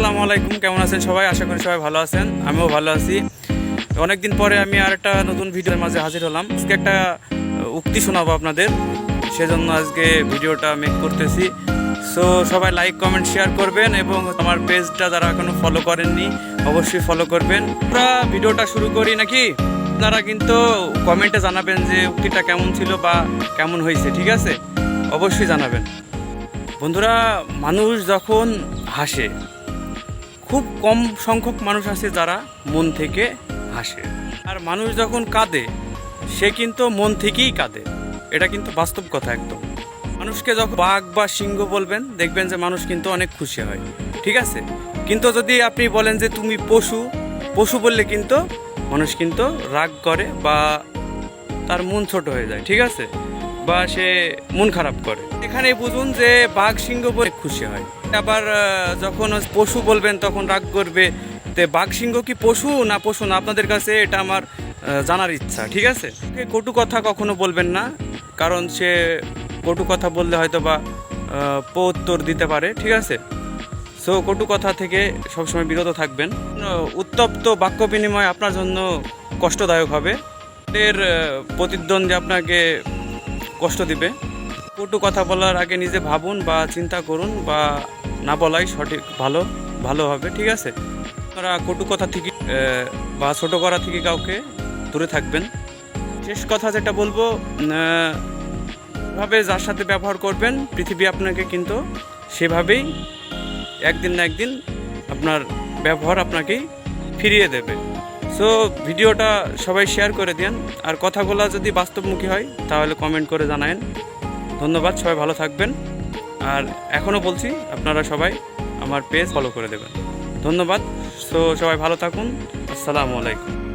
আসসালামু আলাইকুম, কেমন আছেন সবাই? আশা করি সবাই ভালো আছেন, আমিও ভালো আছি। অনেকদিন পরে আমি আর একটা নতুন ভিডিওর মাঝে হাজির হলাম। আজকে একটা উক্তি শোনাবো আপনাদের। সেজন্য আজকে ভিডিওটা মেক করতেছি। সো সবাই লাইক কমেন্ট শেয়ার করবেন এবং আমার পেজটা যারা এখনও ফলো করেননি, অবশ্যই ফলো করবেন। আমরা ভিডিওটা শুরু করি নাকি? আপনারা কিন্তু কমেন্টে জানাবেন যে উক্তিটা কেমন ছিল বা কেমন হয়েছে, ঠিক আছে? অবশ্যই জানাবেন। বন্ধুরা, মানুষ যখন হাসে খুব কম সংখ্যক মানুষ আছে যারা মন থেকে হাসে। আর মানুষ যখন কাঁদে, সে কিন্তু মন থেকেই কাঁদে। এটা কিন্তু বাস্তব কথা একদম। মানুষকে যখন বাঘ বা সিংহ বলবেন, দেখবেন যে মানুষ কিন্তু অনেক খুশি হয়। ঠিক আছে? কিন্তু যদি আপনি বলেন যে তুমি পশু পশু বললে কিন্তু মানুষ কিন্তু রাগ করে বা তার মন ছোট হয়ে যায়। ঠিক আছে? বা সে মন খারাপ করে। এখানে বুঝুন যে বাঘ সিংহ বলে খুশি হয়। আবার যখন পশু বলবেন, তখন রাগ করবে তে বাঘ সিংহ কি পশু না পশু না? আপনাদের কাছে এটা আমার জানার ইচ্ছা, ঠিক আছে? কটু কথা কখনো বলবেন না, কারণ সে কটু কথা বললে হয়তো বা উত্তর দিতে পারে, ঠিক আছে? সো, কটু কথা থেকে সবসময় বিরত থাকবেন। উত্তপ্ত বাক্য বিনিময় আপনার জন্য কষ্টদায়ক হবে। এর প্রতিদ্বন্দ্বী আপনাকে কষ্ট দিবে। কটু কথা বলার আগে নিজে ভাবুন বা চিন্তা করুন বা না বলাই সঠিক ভালো ভালো হবে, ঠিক আছে? আপনারা কটু কথা থেকে বা ছোটো করা থেকে কাউকে দূরে থাকবেন। শেষ কথা যেটা বলব ভাবে যার সাথে ব্যবহার করবেন, পৃথিবী আপনাকে কিন্তু সেভাবেই একদিন না একদিন আপনার ব্যবহার আপনাকেই ফিরিয়ে দেবে। সো ভিডিওটা সবাই শেয়ার করে দেন আর কথাগুলো যদি বাস্তবমুখী হয়, তাহলে কমেন্ট করে জানায়েন। ধন্যবাদ, সবাই ভালো থাকবেন। আর এখনও বলছি, আপনারা সবাই আমার পেজ ফলো করে দেবেন। ধন্যবাদ সো সবাই ভালো থাকুন। আসসালামু আলাইকুম।